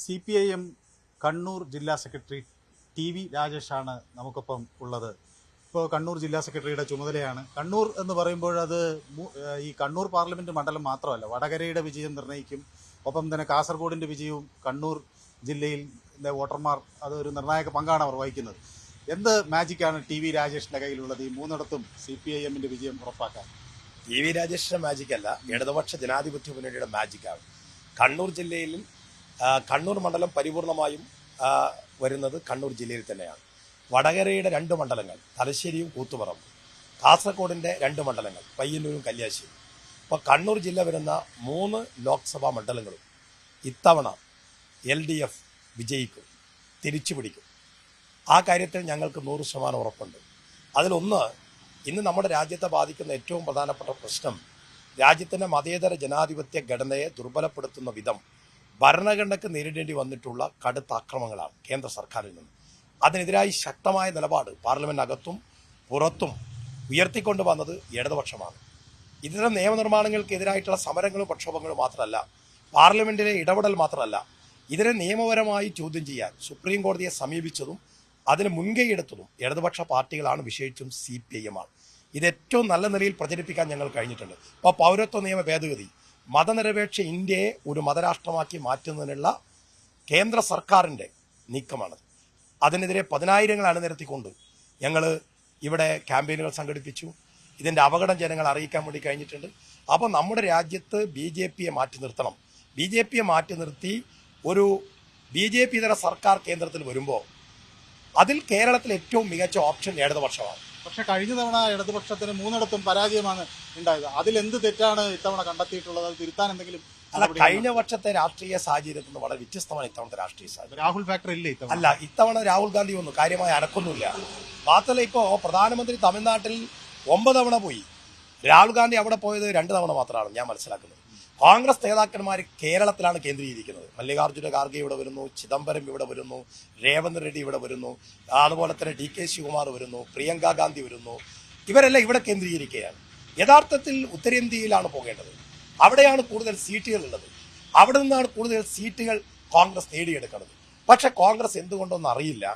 C P I M Kannur ജില്ലാ secretary T V രാജേഷാണ് നമുക്കൊപ്പം ഉള്ളത്. ഇപ്പോൾ കണ്ണൂർ ജില്ലാ സെക്രട്ടറിയുടെ ചുമതലയാണ്. കണ്ണൂർ എന്ന് പറയുമ്പോൾ അത് ഈ കണ്ണൂർ പാർലമെന്റ് മണ്ഡലം മാത്രമല്ല വടകരയുടെ വിജയം നിർണയിക്കും ഒപ്പം തന്നെ കാസർഗോഡിന്റെ വിജയവും കണ്ണൂർ ജില്ലയിൽ വോട്ടർമാർ അതൊരു നിർണായക പങ്കാണ് അവർ വഹിക്കുന്നത്. എന്ത് മാജിക്കാണ് ടി വി രാജേഷിന്റെ കയ്യിലുള്ളത്? ഈ മൂന്നിടത്തും സി പി ഐ എമ്മിന്റെ വിജയം ഉറപ്പാക്കാൻ. ടി വി രാജേഷിന്റെ മാജിക് അല്ല ഇടതുപക്ഷ ജനാധിപത്യ മുന്നണിയുടെ മാജിക്കാണ്. കണ്ണൂർ ജില്ലയിൽ കണ്ണൂർ മണ്ഡലം പരിപൂർണമായും വരുന്നത് കണ്ണൂർ ജില്ലയിൽ തന്നെയാണ്. വടകരയുടെ രണ്ട് മണ്ഡലങ്ങൾ തലശ്ശേരിയും കൂത്തുപറമ്പും. കാസർഗോഡിന്റെ രണ്ട് മണ്ഡലങ്ങൾ പയ്യന്നൂരും കല്യാശ്ശേരി അപ്പോൾ കണ്ണൂർ ജില്ല വരുന്ന മൂന്ന് ലോക്സഭാ മണ്ഡലങ്ങളും ഇത്തവണ എൽ ഡി എഫ് വിജയിക്കും തിരിച്ചു പിടിക്കും ആ കാര്യത്തിൽ ഞങ്ങൾക്ക് നൂറ് ശതമാനം ഉറപ്പുണ്ട്. അതിലൊന്ന് ഇന്ന് നമ്മുടെ രാജ്യത്തെ ബാധിക്കുന്ന ഏറ്റവും പ്രധാനപ്പെട്ട പ്രശ്നം രാജ്യത്തിന്റെ മതേതര ജനാധിപത്യ ഘടനയെ ദുർബലപ്പെടുത്തുന്ന വിധം ഭരണഘടനയ്ക്ക് നേരിടേണ്ടി വന്നിട്ടുള്ള കടുത്ത ആക്രമങ്ങളാണ് കേന്ദ്ര സർക്കാരിൽ നിന്ന്. അതിനെതിരായി ശക്തമായ നിലപാട് പാർലമെന്റിനകത്തും പുറത്തും ഉയർത്തിക്കൊണ്ടു വന്നത് ഇടതുപക്ഷമാണ്. ഇത്തരം നിയമനിർമ്മാണങ്ങൾക്കെതിരായിട്ടുള്ള സമരങ്ങളും പ്രക്ഷോഭങ്ങളും മാത്രമല്ല പാർലമെന്റിലെ ഇടപെടൽ മാത്രമല്ല ഇതിനെ നിയമപരമായി ചോദ്യം ചെയ്യാൻ സുപ്രീം കോടതിയെ സമീപിച്ചതും അതിന് മുൻകൈ എടുത്തതും ഇടതുപക്ഷ പാർട്ടികളാണ് വിശേഷിച്ചും സി പി ഐ എം ആണ്. ഇത് ഏറ്റവും നല്ല നിലയിൽ പ്രചരിപ്പിക്കാൻ ഞങ്ങൾ കഴിഞ്ഞിട്ടുണ്ട്. ഇപ്പോൾ പൗരത്വ നിയമ ഭേദഗതി മതനിരപേക്ഷ ഇന്ത്യയെ ഒരു മതരാഷ്ട്രമാക്കി മാറ്റുന്നതിനുള്ള കേന്ദ്ര സർക്കാരിന്റെ നീക്കമാണ്. അതിനെതിരെ പതിനായിരങ്ങൾ അണിനിരത്തിക്കൊണ്ട് ഞങ്ങൾ ഇവിടെ ക്യാമ്പയിനുകൾ സംഘടിപ്പിച്ചു. ഇതിന്റെ അപകടം ജനങ്ങൾ അറിയിക്കാൻ വേണ്ടി കഴിഞ്ഞിട്ടുണ്ട്. അപ്പോൾ നമ്മുടെ രാജ്യത്ത് ബി ജെ പിയെ മാറ്റി നിർത്തണം. ബി ജെ പിയെ മാറ്റി നിർത്തി ഒരു ബി ജെ പി ഇതര സർക്കാർ കേന്ദ്രത്തിൽ വരുമ്പോൾ അതിൽ കേരളത്തിൽ ഏറ്റവും മികച്ച ഓപ്ഷൻ ഇടതുപക്ഷമാണ് പക്ഷെ കഴിഞ്ഞ തവണ ഇടതുപക്ഷത്തിന് മൂന്നിടത്തും പരാജയമാണ് ഉണ്ടായത്. അതിലെന്ത് തെറ്റാണ് ഇത്തവണ കണ്ടെത്തിയിട്ടുള്ളത്? അത് തിരുത്താൻ എന്തെങ്കിലും അല്ല കഴിഞ്ഞ വർഷത്തെ രാഷ്ട്രീയ സാഹചര്യത്തിൽ നിന്ന് വളരെ വ്യത്യസ്തമാണ് ഇത്തവണത്തെ രാഷ്ട്രീയ സാഹചര്യം. രാഹുൽ ഫാക്ടർ ഇല്ല ഇത്തവണ? അല്ല ഇത്തവണ രാഹുൽ ഗാന്ധി ഒന്നും കാര്യമായി അനക്കൊന്നുമില്ല മാത്രമല്ല ഇപ്പോ പ്രധാനമന്ത്രി തമിഴ്നാട്ടിൽ ഒമ്പത് തവണ പോയി. രാഹുൽ ഗാന്ധി അവിടെ പോയത് രണ്ട് തവണ മാത്രമാണ് ഞാൻ മനസ്സിലാക്കുന്നത്. കോൺഗ്രസ് നേതാക്കന്മാർ കേരളത്തിലാണ് കേന്ദ്രീകരിക്കുന്നത്. മല്ലികാർജുന ഖാർഗെ ഇവിടെ വരുന്നു ചിദംബരം ഇവിടെ വരുന്നു രേവന്ത് റെഡ്ഡി ഇവിടെ വരുന്നു അതുപോലെ തന്നെ ഡി കെ ശിവകുമാർ വരുന്നു പ്രിയങ്ക ഗാന്ധി വരുന്നു. ഇവരെല്ലാം ഇവിടെ കേന്ദ്രീകരിക്കുകയാണ്. യഥാർത്ഥത്തിൽ ഉത്തരേന്ത്യയിലാണ് പോകേണ്ടത്. അവിടെയാണ് കൂടുതൽ സീറ്റുകൾ ഉള്ളത്. അവിടെ നിന്നാണ് കൂടുതൽ സീറ്റുകൾ കോൺഗ്രസ് നേടിയെടുക്കുന്നത്. പക്ഷെ കോൺഗ്രസ് എന്തുകൊണ്ടൊന്നും അറിയില്ല.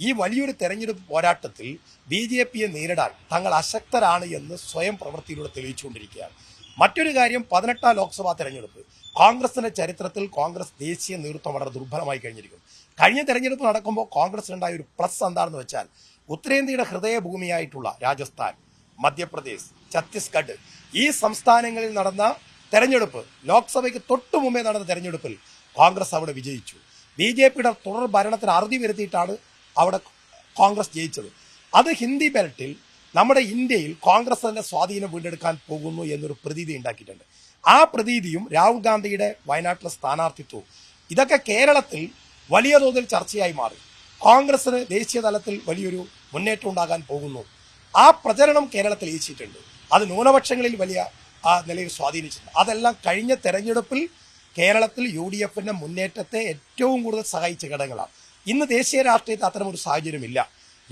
ഈ വലിയൊരു തെരഞ്ഞെടുപ്പ് പോരാട്ടത്തിൽ ബി ജെ പിയെ നേരിടാൻ തങ്ങൾ അശക്തരാണ് എന്ന് സ്വയം പ്രവൃത്തിയിലൂടെ തെളിയിച്ചുകൊണ്ടിരിക്കുകയാണ്. മറ്റൊരു കാര്യം പതിനെട്ടാം ലോക്സഭാ തെരഞ്ഞെടുപ്പ്. കോൺഗ്രസിന്റെ ചരിത്രത്തിൽ കോൺഗ്രസ് ദേശീയ നേതൃത്വം വളരെ ദുർബലമായി കഴിഞ്ഞിരിക്കും കഴിഞ്ഞ തെരഞ്ഞെടുപ്പ് നടക്കുമ്പോൾ കോൺഗ്രസിനുണ്ടായ ഒരു പ്ലസ് എന്താണെന്ന് വെച്ചാൽ ഉത്തരേന്ത്യയുടെ ഹൃദയഭൂമിയായിട്ടുള്ള രാജസ്ഥാൻ മധ്യപ്രദേശ് ഛത്തീസ്ഗഡ് ഈ സംസ്ഥാനങ്ങളിൽ നടന്ന തെരഞ്ഞെടുപ്പ് ലോക്സഭയ്ക്ക് തൊട്ടു മുമ്പേ നടന്ന തെരഞ്ഞെടുപ്പിൽ കോൺഗ്രസ് അവിടെ വിജയിച്ചു. ബി ജെ പിയുടെ തുടർ ഭരണത്തിന് അറുതി വരുത്തിയിട്ടാണ് അവിടെ കോൺഗ്രസ് ജയിച്ചത്. അത് ഹിന്ദി ബെൽറ്റിൽ നമ്മുടെ ഇന്ത്യയിൽ കോൺഗ്രസ് തന്നെ സ്വാധീനം വീണ്ടെടുക്കാൻ പോകുന്നു എന്നൊരു പ്രതീതി ഉണ്ടാക്കിയിട്ടുണ്ട്. ആ പ്രതീതിയും രാഹുൽ ഗാന്ധിയുടെ വയനാട്ടിലെ സ്ഥാനാർത്ഥിത്വവും. ഇതൊക്കെ കേരളത്തിൽ വലിയ തോതിൽ ചർച്ചയായി മാറി. കോൺഗ്രസിന് ദേശീയ തലത്തിൽ വലിയൊരു മുന്നേറ്റം ഉണ്ടാകാൻ പോകുന്നു. ആ പ്രചരണം കേരളത്തിൽ ഈച്ചിട്ടുണ്ട് അത് ന്യൂനപക്ഷങ്ങളിൽ വലിയ ആ നിലയിൽ സ്വാധീനിച്ചിട്ടുണ്ട്. അതെല്ലാം കഴിഞ്ഞ തെരഞ്ഞെടുപ്പിൽ കേരളത്തിൽ യു ഡി എഫിന്റെ മുന്നേറ്റത്തെ ഏറ്റവും കൂടുതൽ സഹായിച്ച ഘടകങ്ങളാണ്. ഇന്ന് ദേശീയ രാഷ്ട്രീയത്തിൽ അത്തരമൊരു സാഹചര്യമില്ല.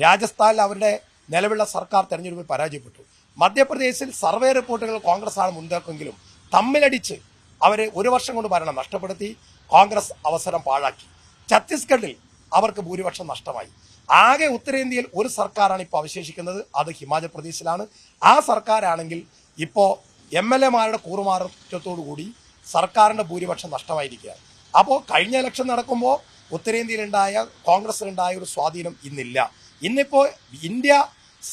രാജസ്ഥാനിൽ അവരുടെ നിലവിലുള്ള സർക്കാർ തെരഞ്ഞെടുപ്പിൽ പരാജയപ്പെട്ടു. മധ്യപ്രദേശിൽ സർവേ റിപ്പോർട്ടുകൾ കോൺഗ്രസ് ആണ് മുൻതൂക്കെങ്കിലും തമ്മിലടിച്ച് അവരെ ഒരു വർഷം കൊണ്ട് ഭരണം നഷ്ടപ്പെടുത്തി കോൺഗ്രസ് അവസരം പാഴാക്കി. ഛത്തീസ്ഗഡിൽ അവർക്ക് ഭൂരിപക്ഷം നഷ്ടമായി. ആകെ ഉത്തരേന്ത്യയിൽ ഒരു സർക്കാരാണ് ഇപ്പോൾ അവശേഷിക്കുന്നത് അത് ഹിമാചൽ പ്രദേശിലാണ്. ആ സർക്കാരാണെങ്കിൽ ഇപ്പോൾ എം എൽ എമാരുടെ കൂറുമാറ്റത്തോടുകൂടി കൂടി സർക്കാരിന്റെ ഭൂരിപക്ഷം നഷ്ടമായിരിക്കുകയാണ്. അപ്പോൾ കഴിഞ്ഞ ഇലക്ഷൻ നടക്കുമ്പോൾ ഉത്തരേന്ത്യയിലുണ്ടായ കോൺഗ്രസ്സിലുണ്ടായ ഒരു സ്വാധീനം ഇന്നില്ല. ഇന്നിപ്പോൾ ഇന്ത്യ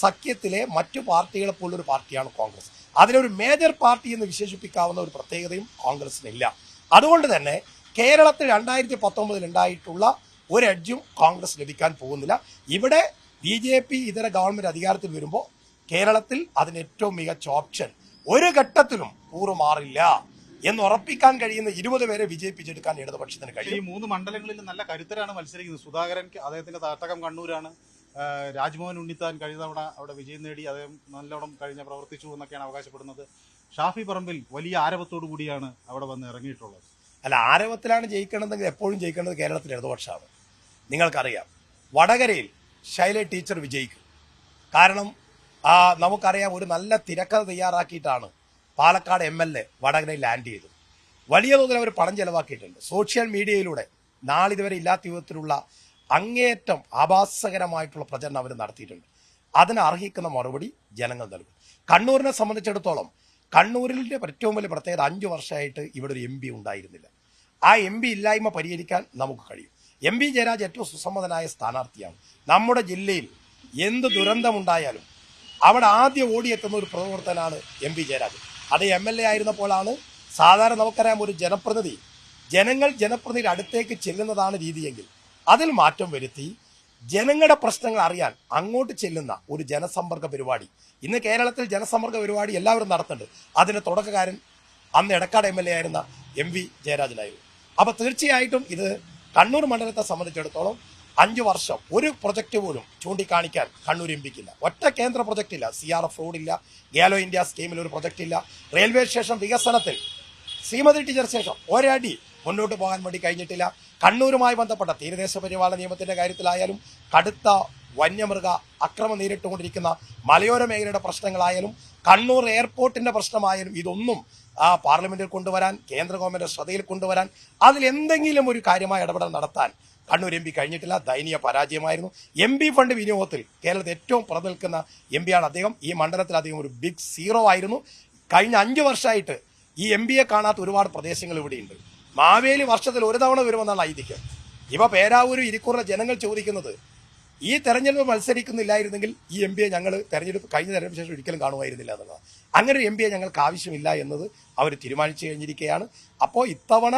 സഖ്യത്തിലെ മറ്റു പാർട്ടികളെ പോലൊരു പാർട്ടിയാണ് കോൺഗ്രസ്. അതിലൊരു മേജർ പാർട്ടി എന്ന് വിശേഷിപ്പിക്കാവുന്ന ഒരു പ്രത്യേകതയും കോൺഗ്രസിനില്ല. അതുകൊണ്ട് തന്നെ കേരളത്തിൽ രണ്ടായിരത്തി പത്തൊമ്പതിൽ ഉണ്ടായിട്ടുള്ള ഒരു എഡ്ജും കോൺഗ്രസ് ലഭിക്കാൻ പോകുന്നില്ല. ഇവിടെ ബി ജെ പി ഇതര ഗവൺമെന്റ് അധികാരത്തിൽ വരുമ്പോൾ കേരളത്തിൽ അതിന് ഏറ്റവും മികച്ച ഓപ്ഷൻ ഒരു ഘട്ടത്തിലും കൂറുമാറില്ല എന്ന് ഉറപ്പിക്കാൻ കഴിയുന്ന ഇരുപത് പേരെ വിജയിപ്പിച്ചെടുക്കാൻ ഇടതുപക്ഷത്തിന് പക്ഷേ കഴിയും. ഈ മൂന്ന് മണ്ഡലങ്ങളിൽ നല്ല കരുത്തരാണ് മത്സരിക്കുന്നത്. സുധാകരൻ അദ്ദേഹത്തിന്റെ താട്ടകം കണ്ണൂരാണ്. രാജ്മോഹൻ ഉണ്ണിത്താൻ കഴിഞ്ഞ തവണ അവിടെ വിജയം നേടി അദ്ദേഹം നല്ലോണം കഴിഞ്ഞ പ്രവർത്തിച്ചു എന്നൊക്കെയാണ് അവകാശപ്പെടുന്നത്. ഷാഫി പറമ്പിൽ വലിയ ആരവത്തോടു കൂടിയാണ് അവിടെ വന്ന് ഇറങ്ങിയിട്ടുള്ളത്. അല്ല ആരവത്തിലാണ് ജയിക്കണമെങ്കിൽ എപ്പോഴും ജയിക്കേണ്ടത് കേരളത്തിലെ ഇടതുപക്ഷമാണ്. നിങ്ങൾക്കറിയാം വടകരയിൽ ശൈല ടീച്ചർ വിജയിക്കും. കാരണം നമുക്കറിയാം ഒരു നല്ല തിരക്കഥ തയ്യാറാക്കിയിട്ടാണ് പാലക്കാട് എം എൽ എ വടകരയിൽ ലാൻഡ് ചെയ്തത്. വലിയ തോതിൽ അവർ പണം ചെലവാക്കിയിട്ടുണ്ട്. സോഷ്യൽ മീഡിയയിലൂടെ നാളിതുവരെ ഇല്ലാത്ത വിധത്തിലുള്ള അങ്ങേയറ്റം ആഭാസകരമായിട്ടുള്ള പ്രചരണം അവർ നടത്തിയിട്ടുണ്ട്. അതിന് അർഹിക്കുന്ന മറുപടി ജനങ്ങൾ നൽകും. കണ്ണൂരിനെ സംബന്ധിച്ചിടത്തോളം കണ്ണൂരിന്റെ ഏറ്റവും വലിയ പ്രത്യേകത അഞ്ചു വർഷമായിട്ട് ഇവിടെ ഒരു എം പി ഉണ്ടായിരുന്നില്ല. ആ എം പി ഇല്ലായ്മ പരിഹരിക്കാൻ നമുക്ക് കഴിയും. എം പി ജയരാജ് ഏറ്റവും സുസമ്മതനായ സ്ഥാനാർത്ഥിയാണ്. നമ്മുടെ ജില്ലയിൽ എന്ത് ദുരന്തമുണ്ടായാലും അവിടെ ആദ്യം ഓടിയെത്തുന്ന ഒരു പ്രവർത്തനാണ് എം പി ജയരാജ്. അത് എം എൽ എ ആയിരുന്നപ്പോഴാണ് സാധാരണ നമുക്കറിയാം ഒരു ജനപ്രതിനിധി. ജനങ്ങൾ ജനപ്രതിനിധിയുടെ അടുത്തേക്ക് ചെല്ലുന്നതാണ് രീതിയെങ്കിൽ അതിൽ മാറ്റം വരുത്തി ജനങ്ങളുടെ പ്രശ്നങ്ങൾ അറിയാൻ അങ്ങോട്ട് ചെല്ലുന്ന ഒരു ജനസമ്പർക്ക പരിപാടി. ഇന്ന് കേരളത്തിൽ ജനസമ്പർക്ക പരിപാടി എല്ലാവരും നടത്തുന്നുണ്ട്. അതിന് തുടക്കക്കാരൻ അന്ന് എടക്കാട് എം എൽ എ ആയിരുന്ന എം വി ജയരാജനായിരുന്നു അപ്പൊ തീർച്ചയായിട്ടും ഇത് കണ്ണൂർ മണ്ഡലത്തെ സംബന്ധിച്ചിടത്തോളം അഞ്ചു വർഷം ഒരു പ്രൊജക്റ്റ് പോലും ചൂണ്ടിക്കാണിക്കാൻ കണ്ണൂർ എം പിക്കില്ല ഒറ്റ കേന്ദ്ര പ്രൊജക്റ്റ് ഇല്ല. സി ആർ എഫ് റോഡില്ല ഗാലോ ഇന്ത്യ സ്കീമിൽ ഒരു പ്രൊജക്റ്റ് ഇല്ല. റെയിൽവേ സ്റ്റേഷൻ വികസനത്തിൽ ശ്രീമതി ടീച്ചർ ശേഷം ഒരടി മുന്നോട്ട് പോകാൻ വേണ്ടി കഴിഞ്ഞിട്ടില്ല. കണ്ണൂരുമായി ബന്ധപ്പെട്ട തീരദേശ പരിപാലന നിയമത്തിന്റെ കാര്യത്തിലായാലും കടുത്ത വന്യമൃഗ അക്രമം നേരിട്ടുകൊണ്ടിരിക്കുന്ന മലയോര മേഖലയുടെ പ്രശ്നങ്ങളായാലും കണ്ണൂർ എയർപോർട്ടിന്റെ പ്രശ്നമായാലും ഇതൊന്നും ആ പാർലമെന്റിൽ കൊണ്ടുവരാൻ കേന്ദ്ര ഗവൺമെന്റ് ശ്രദ്ധയിൽ കൊണ്ടുവരാൻ അതിൽ എന്തെങ്കിലും ഒരു കാര്യമായ ഇടപെടൽ നടത്താൻ കണ്ണൂർ എം പി കഴിഞ്ഞിട്ടില്ല. ദയനീയ പരാജയമായിരുന്നു. എം പി ഫണ്ട് വിനിയോഗത്തിൽ കേരളത്തിൽ ഏറ്റവും പുറനിൽക്കുന്ന എം പിയാണ് അദ്ദേഹം. ഈ മണ്ഡലത്തിൽ അദ്ദേഹം ഒരു ബിഗ് സീറോ ആയിരുന്നു. കഴിഞ്ഞ അഞ്ച് വർഷമായിട്ട് ഈ എം പിയെ കാണാത്ത ഒരുപാട് പ്രദേശങ്ങൾ ഇവിടെയുണ്ട്. മാവേലി വർഷത്തിൽ ഒരു തവണ വരുമെന്നാണ് ഐതിഹ്യം. ഇവ പേരാവൂരും ഇരിക്കൂറിലെ ജനങ്ങൾ ചോദിക്കുന്നത് ഈ തെരഞ്ഞെടുപ്പ് മത്സരിക്കുന്നില്ലായിരുന്നെങ്കിൽ ഈ എം പിയെ ഞങ്ങൾ തെരഞ്ഞെടുപ്പ് കഴിഞ്ഞ തെരഞ്ഞെടുപ്പ് ശേഷം ഒരിക്കലും കാണുമായിരുന്നില്ല എന്നുള്ളത് അങ്ങനെ ഒരു എം പിയെ ഞങ്ങൾക്ക് ആവശ്യമില്ല എന്നത് അവർ തീരുമാനിച്ചു കഴിഞ്ഞിരിക്കുകയാണ്. അപ്പോൾ ഇത്തവണ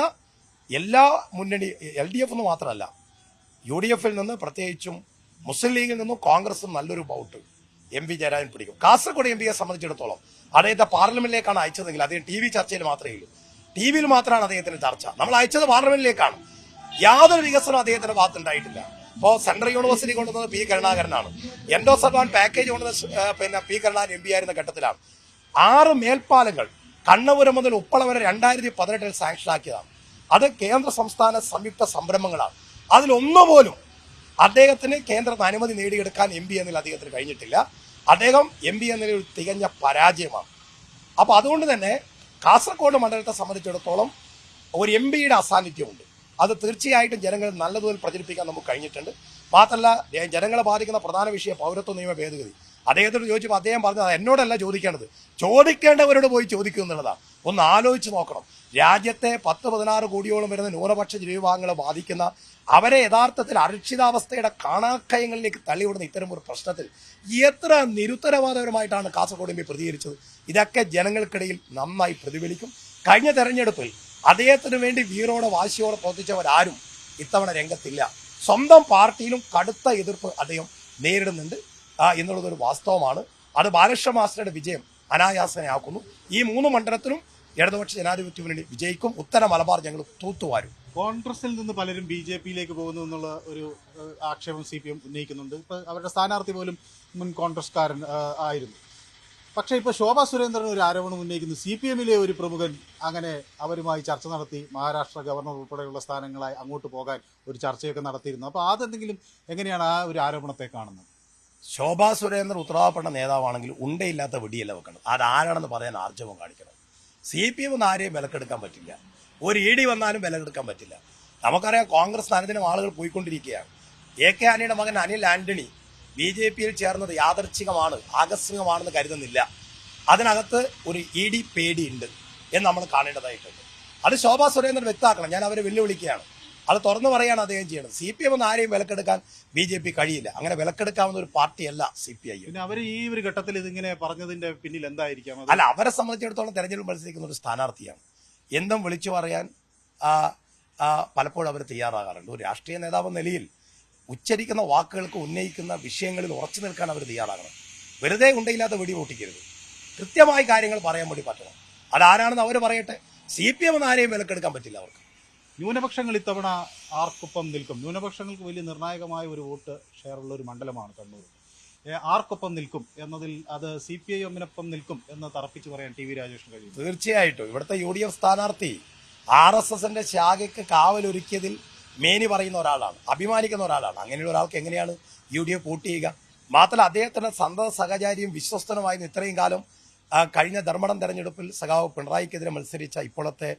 എല്ലാ മുന്നണി എൽ ഡി എഫ് എന്ന് മാത്രമല്ല യു ഡി എഫിൽ നിന്ന് പ്രത്യേകിച്ചും മുസ്ലിം ലീഗിൽ നിന്നും കോൺഗ്രസും നല്ലൊരു ബൗട്ട് എം പി ജയരാജൻ പിടിക്കും. കാസർഗോഡ് എം പിയെ സംബന്ധിച്ചിടത്തോളം അദ്ദേഹത്തെ പാർലമെന്റിലേക്കാണ് അയച്ചതെങ്കിൽ അദ്ദേഹം ടി വി ചർച്ചയിൽ മാത്രമേ ഉള്ളൂ ടി വിയിൽ മാത്രമാണ് അദ്ദേഹത്തിന് ചർച്ച. നമ്മൾ അയച്ചത് പാർലമെന്റിലേക്കാണ്. യാതൊരു വികസനം അദ്ദേഹത്തിന്റെ ഭാഗത്തുണ്ടായിട്ടില്ല. ഇപ്പോൾ സെൻട്രൽ യൂണിവേഴ്സിറ്റി കൊണ്ടുവന്നത് പി കരുണാകരനാണ്. എൻഡോ സർവാൻ പാക്കേജ് കൊണ്ടുവന്ന പിന്നെ പി കരുണാകരൻ എം പി ആയിരുന്ന ഘട്ടത്തിലാണ്. ആറ് മേൽപ്പാലങ്ങൾ കണ്ണപുരം മുതൽ ഉപ്പള വരെ രണ്ടായിരത്തി പതിനെട്ടിൽ സാങ്ഷനാക്കിയതാണ് അത് കേന്ദ്ര സംസ്ഥാന സംയുക്ത സംരംഭങ്ങളാണ്. അതിലൊന്നുപോലും അദ്ദേഹത്തിന് കേന്ദ്രത്തിന് അനുമതി നേടിയെടുക്കാൻ എം പി എന്നതിൽ അദ്ദേഹത്തിന് കഴിഞ്ഞിട്ടില്ല. അദ്ദേഹം എം പി എന്നതിൽ ഒരു തികഞ്ഞ പരാജയമാണ്. അപ്പോൾ അതുകൊണ്ട് തന്നെ കാസർഗോഡ് മണ്ഡലത്തെ സംബന്ധിച്ചിടത്തോളം ഒരു എം പിയുടെ അസാന്നിധ്യമുണ്ട്. അത് തീർച്ചയായിട്ടും ജനങ്ങൾ നല്ലതുപോലെ പ്രചരിപ്പിക്കാൻ നമുക്ക് കഴിഞ്ഞിട്ടുണ്ട്. മാത്രമല്ല ജനങ്ങളെ ബാധിക്കുന്ന പ്രധാന വിഷയം പൗരത്വ നിയമ ഭേദഗതി. അദ്ദേഹത്തോട് ചോദിച്ചപ്പോൾ അദ്ദേഹം പറഞ്ഞത് "അത് എന്നോടല്ല ചോദിക്കേണ്ടത്. ചോദിക്കേണ്ടവരോട് പോയി ചോദിക്കും എന്നുള്ളതാണ്. ഒന്ന് ആലോചിച്ച് നോക്കണം. രാജ്യത്തെ പത്ത് പതിനാറ് കോടിയോളം വരുന്ന ന്യൂനപക്ഷ ജനവിഭാഗങ്ങളെ ബാധിക്കുന്ന അവരെ യഥാർത്ഥത്തിൽ അരക്ഷിതാവസ്ഥയുടെ കാണാക്കയങ്ങളിലേക്ക് തള്ളിവിടുന്ന ഇത്തരം ഒരു പ്രശ്നത്തിൽ എത്ര നിരുത്തരവാദപരമായിട്ടാണ് കാസർഗോഡ് എം പി പ്രതികരിച്ചത്? ഇതൊക്കെ ജനങ്ങൾക്കിടയിൽ നന്നായി പ്രതിഫലിക്കും. കഴിഞ്ഞ തെരഞ്ഞെടുപ്പിൽ അദ്ദേഹത്തിന് വേണ്ടി വീറോടെ വാശിയോടെ പ്രവർത്തിച്ചവരാരും ഇത്തവണ രംഗത്തില്ല. സ്വന്തം പാർട്ടിയിലും കടുത്ത എതിർപ്പ് അദ്ദേഹം നേരിടുന്നുണ്ട്. എന്നുള്ളതൊരു വാസ്തവമാണ്. അത് ബാലകൃഷ്ണ മാസ്റ്ററുടെ വിജയം അനായാസനയാക്കുന്നു ഈ മൂന്ന് മണ്ഡലത്തിലും ഇടതുപക്ഷ ജനാധിപത്യ മുന്നണി വിജയിക്കും. ഉത്തര മലബാർ ഞങ്ങൾ തൂത്തുവാരും. കോൺഗ്രസിൽ നിന്ന് പലരും ബി ജെ പിയിലേക്ക് പോകുന്നു എന്നുള്ള ഒരു ആക്ഷേപം സി പി എം ഉന്നയിക്കുന്നുണ്ട്. ഇപ്പൊ അവരുടെ സ്ഥാനാർത്ഥി പോലും മുൻ കോൺഗ്രസ്കാരൻ ആയിരുന്നു. പക്ഷേ ഇപ്പൊ ശോഭാ സുരേന്ദ്രൻ ഒരു ആരോപണം ഉന്നയിക്കുന്നു. സി പി എമ്മിലെ ഒരു പ്രമുഖൻ അങ്ങനെ അവരുമായി ചർച്ച നടത്തി മഹാരാഷ്ട്ര ഗവർണർ ഉൾപ്പെടെയുള്ള സ്ഥാനങ്ങളായി അങ്ങോട്ട് പോകാൻ ഒരു ചർച്ചയൊക്കെ നടത്തിയിരുന്നു. അപ്പോൾ അതെന്തെങ്കിലും എങ്ങനെയാണ് ആ ഒരു ആരോപണത്തെ കാണുന്നത്? ശോഭാ സുരേന്ദ്രൻ ഉത്തരവാദപ്പെട്ട നേതാവാണെങ്കിൽ ഉണ്ടയില്ലാത്ത വെടിയല്ല വെക്കണം അതാരാണെന്ന് പറയാൻ ആർജവം കാണിക്കണം. സി പി എം ഒന്നും ആരെയും വിലക്കെടുക്കാൻ പറ്റില്ല. ഒരു ഇ ഡി വന്നാലും വിലക്കെടുക്കാൻ പറ്റില്ല. നമുക്കറിയാം കോൺഗ്രസ് സ്ഥാനത്തിനും ആളുകൾ പോയിക്കൊണ്ടിരിക്കുകയാണ്. എ കെ ആന്റണിയുടെ മകൻ അനിൽ ആന്റണി ബി ജെ പിയിൽ ചേർന്നത് യാദർച്ഛികമാണ് ആകസ്മികമാണെന്ന് കരുതുന്നില്ല. അതിനകത്ത് ഒരു ഇ ഡി പേടിയുണ്ട് എന്ന് നമ്മൾ കാണേണ്ടതായിട്ടുണ്ട്. അത് ശോഭാ സുരേന്ദ്രൻ വ്യക്തമാക്കണം. ഞാൻ അവരെ വെല്ലുവിളിക്കുകയാണ്. അത് തുറന്നു പറയാണ് അദ്ദേഹം ചെയ്യണം സി പി എം ഒന്നും ആരെയും വിലക്കെടുക്കാൻ ബി ജെ പി കഴിയില്ല. അങ്ങനെ വിലക്കെടുക്കാവുന്ന ഒരു പാർട്ടിയല്ല സി പി ഐ പിന്നെ അവർ ഈ ഒരു ഘട്ടത്തിൽ ഇതിങ്ങനെ പറഞ്ഞതിന്റെ പിന്നിൽ എന്തായിരിക്കാം അല്ല അവരെ സംബന്ധിച്ചിടത്തോളം തെരഞ്ഞെടുപ്പ് മത്സരിക്കുന്ന ഒരു സ്ഥാനാർത്ഥിയാണ്. എന്തും വിളിച്ചു പറയാൻ പലപ്പോഴും അവർ തയ്യാറാകാറുണ്ട്. ഒരു രാഷ്ട്രീയ നേതാവ് നിലയിൽ ഉച്ചരിക്കുന്ന വാക്കുകൾക്ക് ഉന്നയിക്കുന്ന വിഷയങ്ങളിൽ ഉറച്ചു നിൽക്കാൻ അവർ തയ്യാറാകണം. വെറുതെ ഉണ്ടയില്ലാത്ത വെടി പൊട്ടിക്കരുത്. കൃത്യമായ കാര്യങ്ങൾ പറയാൻ വേണ്ടി പറ്റണം. അതാരാണെന്ന് അവർ പറയട്ടെ. സി പി എം ആരെയും വിലക്കെടുക്കാൻ പറ്റില്ല അവർക്ക്. ന്യൂനപക്ഷങ്ങൾ ഇത്തവണ ആർക്കൊപ്പം നിൽക്കും. ന്യൂനപക്ഷങ്ങൾക്ക് വലിയ നിർണായകമായ ഒരു വോട്ട് ഷെയർ ഉള്ള ഒരു മണ്ഡലമാണ് കണ്ണൂർ. ആർക്കൊപ്പം നിൽക്കും എന്നതിൽ അത് സി പി ഐ എമ്മിനൊപ്പം നിൽക്കും എന്ന് തറപ്പിച്ച് പറയാൻ ടി വി രാജേഷിന് കഴിയും. തീർച്ചയായിട്ടും. ഇവിടുത്തെ യു ഡി എഫ് സ്ഥാനാർത്ഥി ആർ എസ് എസിന്റെ ശാഖയ്ക്ക് കാവലൊരുക്കിയതിൽ മേനി പറയുന്ന ഒരാളാണ് അഭിമാനിക്കുന്ന ഒരാളാണ്. അങ്ങനെയുള്ള ഒരാൾക്ക് എങ്ങനെയാണ് യു ഡി എഫ് വോട്ട് ചെയ്യുക? മാത്രമല്ല അദ്ദേഹത്തിന്റെ സന്തത സഹചാരിയും വിശ്വസ്തനുമായിരുന്നു ഇത്രയും കാലം കഴിഞ്ഞ ധർമ്മടം തെരഞ്ഞെടുപ്പിൽ സഖാവ് പിണറായിക്കെതിരെ മത്സരിച്ച ഇപ്പോഴത്തെ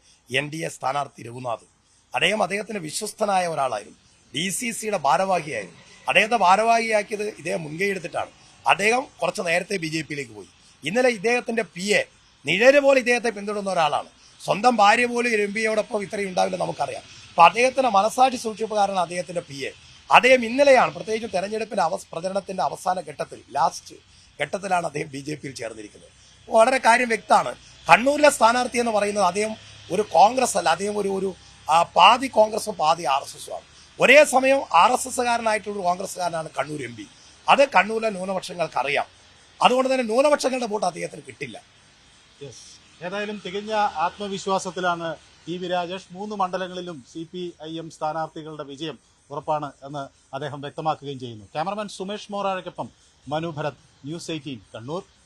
എൻ ഡി എ സ്ഥാനാർത്ഥി രഘുനാഥ്. അദ്ദേഹം അദ്ദേഹത്തിന് വിശ്വസ്തനായ ഒരാളായിരുന്നു. ഡി സി സിയുടെ ഭാരവാഹിയായിരുന്നു. അദ്ദേഹത്തെ ഭാരവാഹിയാക്കിയത് ഇദ്ദേഹം മുൻകൈ എടുത്തിട്ടാണ്. അദ്ദേഹം കുറച്ച് നേരത്തെ ബി ജെ പിയിലേക്ക് പോയി. ഇന്നലെ ഇദ്ദേഹത്തിന്റെ പി എ നിഴൽ പോലെ ഇദ്ദേഹത്തെ പിന്തുടരുന്ന ഒരാളാണ്. സ്വന്തം ഭാര്യ പോലും എം പിയോടൊപ്പം ഇത്രയും ഉണ്ടാവില്ല നമുക്കറിയാം. അപ്പൊ അദ്ദേഹത്തിന്റെ മനസാക്ഷി സൂക്ഷിപ്പുകാരനാണ് അദ്ദേഹത്തിന്റെ പി എ അദ്ദേഹം ഇന്നലെയാണ് പ്രത്യേകിച്ചും തെരഞ്ഞെടുപ്പിന്റെ അവ പ്രചരണത്തിന്റെ അവസാന ഘട്ടത്തിൽ ലാസ്റ്റ് ഘട്ടത്തിലാണ് അദ്ദേഹം ബി ജെ പിയിൽ ചേർന്നിരിക്കുന്നത്. വളരെ കാര്യം വ്യക്തമാണ്. കണ്ണൂരിലെ സ്ഥാനാർത്ഥി എന്ന് പറയുന്നത് അദ്ദേഹം ഒരു കോൺഗ്രസ് അല്ല അദ്ദേഹം ഒരു ഒരു പാതി കോൺഗ്രസും പാതി ആർ എസ് എസും ആണ്. ഒരേ സമയം ആർ എസ് എസ്സുകാരനായിട്ടുള്ള കോൺഗ്രസ്സുകാരനാണ് കണ്ണൂർ എം പി. അത് കണ്ണൂരിലെ ന്യൂനപക്ഷങ്ങൾക്ക് അറിയാം അതുകൊണ്ട് തന്നെ ന്യൂനപക്ഷങ്ങളുടെ വോട്ട് അദ്ദേഹത്തിന് കിട്ടില്ല. ഏതായാലും തികഞ്ഞ ആത്മവിശ്വാസത്തിലാണ് ടി വി രാജേഷ് മൂന്ന് മണ്ഡലങ്ങളിലും സി പി ഐ എം സ്ഥാനാർത്ഥികളുടെ വിജയം ഉറപ്പാണ് എന്ന് അദ്ദേഹം വ്യക്തമാക്കുകയും ചെയ്യുന്നു. ക്യാമറമാൻ സുമേഷ് മോറാഴയ്ക്കൊപ്പം മനു ഭരത് ന്യൂസ് എയ്റ്റീൻ കണ്ണൂർ.